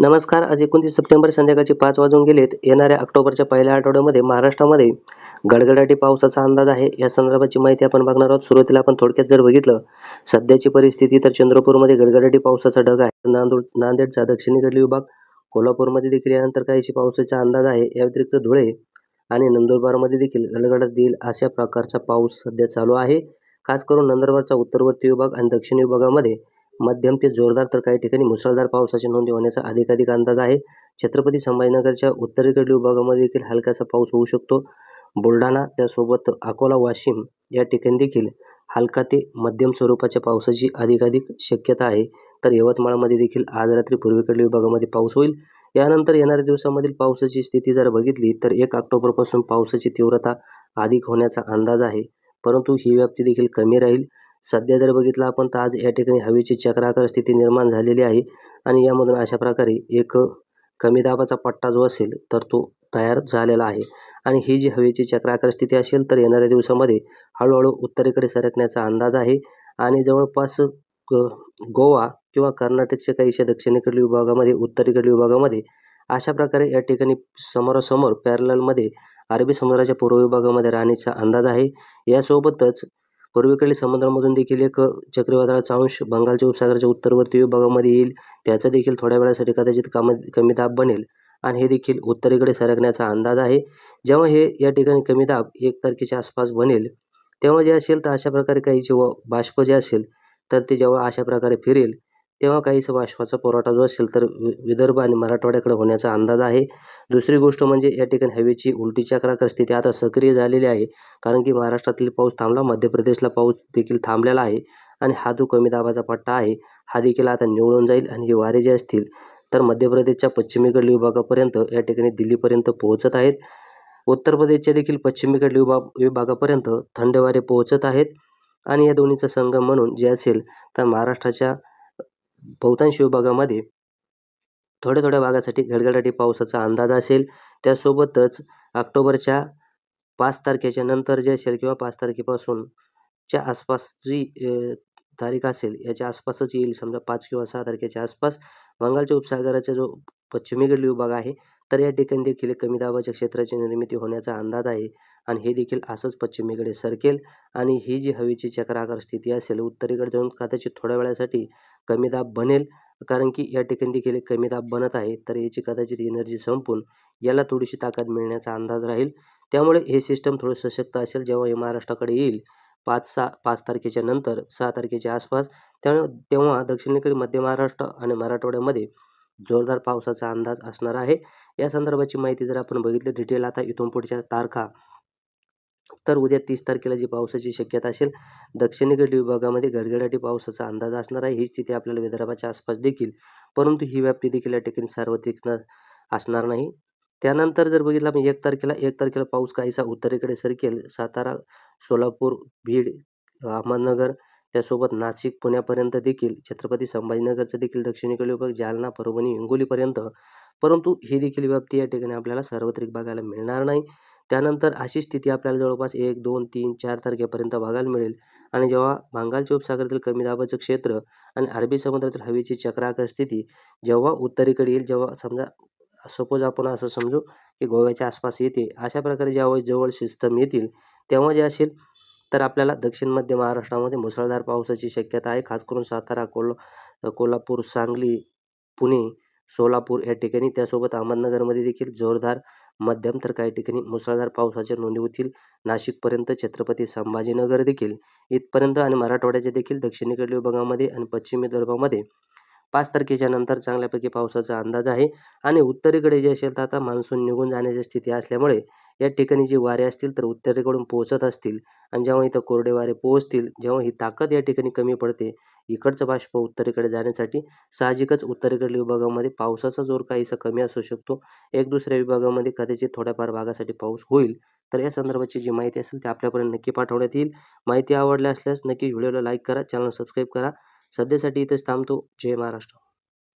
नमस्कार. आज एकोणतीस सप्टेंबर संध्याकाळचे पाच वाजून गेलेत. येणाऱ्या ऑक्टोबरच्या पहिल्या आठवड्यामध्ये महाराष्ट्रामध्ये गडगडाटी पावसाचा अंदाज आहे. या संदर्भाची माहिती आपण बघणार आहोत. सुरुवातीला आपण थोडक्यात जर बघितलं सध्याची परिस्थिती तर चंद्रपूरमध्ये गडगडाटी पावसाचा ढग आहे. नांदूर नांदेडचा दक्षिणेकडील विभाग कोल्हापूरमध्ये देखील यानंतर काहीशी पावसाचा अंदाज आहे. या व्यतिरिक्त धुळे आणि नंदुरबारमध्ये देखील गडगडाट देईल अशा प्रकारचा पाऊस सध्या चालू आहे. खास करून नंदुरबारचा उत्तरवर्ती विभाग आणि दक्षिण विभागामध्ये मध्यम ते जोरदार तर काही ठिकाणी मुसळधार पावसाची नोंदी होण्याचा अधिकाधिक अंदाज आहे. छत्रपती संभाजीनगरच्या उत्तरेकडील विभागामध्ये देखील हलकासा पाऊस होऊ शकतो. बुलढाणा त्यासोबत अकोला वाशिम या ठिकाणी देखील हलका ते मध्यम स्वरूपाच्या पावसाची अधिकाधिक शक्यता आहे. तर यवतमाळमध्ये देखील आज रात्री पूर्वेकडील विभागामध्ये पाऊस होईल. यानंतर येणाऱ्या दिवसामधील पावसाची स्थिती जर बघितली तर एक ऑक्टोबरपासून पावसाची तीव्रता अधिक होण्याचा अंदाज आहे. परंतु ही व्याप्ती देखील कमी राहील. सध्या जर बघितलं आपण तर आज या ठिकाणी हवेची चक्राकार स्थिती निर्माण झालेली आहे. आणि यामधून अशा प्रकारे एक कमी दाबाचा पट्टा जो असेल तर तो तयार झालेला आहे. आणि ही जी हवेची चक्राकार स्थिती असेल तर येणाऱ्या दिवसामध्ये हळूहळू उत्तरेकडे सरकण्याचा अंदाज आहे. आणि जवळपास गोवा किंवा कर्नाटकच्या काहीशा दक्षिणेकडील विभागामध्ये उत्तरेकडील विभागामध्ये अशा प्रकारे या ठिकाणी समोरासमोर पॅरलमध्ये अरबी समुद्राच्या पूर्व विभागामध्ये राहण्याचा अंदाज आहे. यासोबतच पूर्वेकडील समुद्रामधून देखील एक चक्रीवादळाचा अंश बंगालच्या उपसागराच्या उत्तरवर्ती विभागामध्ये येईल. त्याचा देखील थोड्या वेळासाठी कदाचित काम कमी दाब बनेल. आणि हे देखील उत्तरेकडे सरकण्याचा अंदाज आहे. जेव्हा हे या ठिकाणी कमी दाब एक तारखेच्या आसपास बनेल तेव्हा जे असेल तर अशा प्रकारे काही जे बाष्प जे असेल तर ते जेव्हा अशा प्रकारे फिरेल तेव्हा काहीसा वाष्पाचा पुरवठा जो असेल तर विदर्भ आणि मराठवाड्याकडे होण्याचा अंदाज आहे. दुसरी गोष्ट म्हणजे या ठिकाणी हवेची उलटी चक्राकार स्थिती आता सक्रिय झालेली आहे. कारण की महाराष्ट्रातील पाऊस थांबला मध्य प्रदेशला पाऊस देखील थांबलेला आहे आणि हा जो कमी दाबाचा पट्टा आहे हा देखील आता निवळून जाईल आणि हे वारे जे असतील तर मध्य प्रदेशच्या पश्चिमेकडील विभागापर्यंत या ठिकाणी दिल्लीपर्यंत पोहोचत आहेत. उत्तर प्रदेशच्या देखील पश्चिमेकडील विभाग विभागापर्यंत थंड वारे पोहोचत आहेत. आणि या दोन्हीचा संगम म्हणून जे असेल तर महाराष्ट्राच्या बहुतांश विभागामध्ये थोड्या थोड्या भागासाठी गडगडाटी पावसाचा अंदाज असेल. त्यासोबतच ऑक्टोबरच्या पाच तारखेच्या नंतर जे असेल किंवा पाच तारखेपासून च्या आसपास जी तारीख असेल याच्या आसपासच येईल. समजा पाच किंवा सहा तारखेच्या आसपास बंगालच्या उपसागराचा जो पश्चिमेकडील विभाग आहे तर या ठिकाणी देखील कमी दाबाच्या क्षेत्राची निर्मिती होण्याचा अंदाज आहे आणि हे देखील असंच पश्चिमेकडे सरकेल आणि ही जी हवेची चक्राकार स्थिती असेल उत्तरेकडे जाऊन कदाचित थोड्या वेळासाठी कमी दाब बनेल कारण की या ठिकाणी देखील एक कमी दाब बनत आहे तर याची कदाचित एनर्जी संपून याला थोडीशी ताकद मिळण्याचा अंदाज राहील. त्यामुळे हे सिस्टम थोडं सशक्त असेल जेव्हा हे महाराष्ट्राकडे येईल. पाच सहा पाच तारखेच्या नंतर सहा तारखेच्या आसपास त्यामुळे तेव्हा दक्षिणेकडे मध्य महाराष्ट्र आणि मराठवाड्यामध्ये जोरदार पावसाचा अंदाज असणार आहे. या संदर्भाची माहिती जर आपण बघितली डिटेल आता इथून पुढच्या तारखा तर उद्या तीस तारखेला जी पावसाची शक्यता असेल दक्षिणेकडील विभागामध्ये गडगडाटी पावसाचा अंदाज असणार आहे. ही स्थिती आपल्याला विदर्भाच्या आसपास देखील परंतु ही व्याप्ती देखील या ठिकाणी सार्वत्रिक असणार नाही. त्यानंतर जर बघितलं आपण एक तारखेला एक तारखेला पाऊस काहीसा उत्तरेकडे सरकेल सातारा सोलापूर बीड अहमदनगर त्यासोबत नाशिक पुण्यापर्यंत देखील छत्रपती संभाजीनगरचं देखील दक्षिणेकडील विभाग जालना परभणी हिंगोलीपर्यंत. परंतु ही देखील व्याप्ती या ठिकाणी आपल्याला सार्वत्रिक बघायला मिळणार नाही. त्यानंतर अशी स्थिती आपल्याला जवळपास एक दोन तीन चार तारखेपर्यंत बघायला मिळेल. आणि जेव्हा बंगालच्या उपसागरातील कमी दाबाचं क्षेत्र आणि अरबी समुद्रातील हवेची चक्राकार स्थिती जेव्हा उत्तरेकडे येईल जेव्हा समजा सपोज आपण असं समजू की गोव्याच्या आसपास येते अशा प्रकारे ज्यावेळेस जवळ सिस्टम येतील तेव्हा जे असेल तर आपल्याला दक्षिण मध्य महाराष्ट्रामध्ये मुसळधार पावसाची शक्यता आहे. खास करून सातारा कोल कोल्हापूर सांगली पुणे सोलापूर या ठिकाणी. त्यासोबत अहमदनगरमध्ये देखील जोरदार मध्यम तर काही ठिकाणी मुसळधार पावसाच्या नोंदी होतील. नाशिकपर्यंत छत्रपती संभाजीनगर देखील इथपर्यंत आणि मराठवाड्याच्या देखील दक्षिणेकडील विभागामध्ये आणि पश्चिम विदर्भामध्ये पाच तारखेच्या नंतर चांगल्यापैकी पावसाचा अंदाज आहे. आणि उत्तरेकडे जे असेल तर आता मान्सून निघून जाण्याची स्थिती असल्यामुळे या ठिकाणी जी वारे असतील तर उत्तरेकडून पोहोचत असतील. आणि जेव्हा इथं कोरडे वारे पोहोचतील जेव्हा ही ताकद या ठिकाणी कमी पडते इकडचं बाष्प उत्तरेकडे जाण्यासाठी साहजिकच उत्तरेकडील विभागामध्ये पावसाचा जोर काहीसा कमी असू शकतो. एक दुसऱ्या विभागामध्ये कदाचित थोड्याफार भागासाठी पाऊस होईल. तर या संदर्भाची जी माहिती असेल ती आपल्यापर्यंत नक्की पाठवण्यात येईल. माहिती आवडली असल्यास नक्की व्हिडिओला लाईक करा चॅनल सबस्क्राईब करा. सध्यासाठी इथेच थांबतो. जय महाराष्ट्र.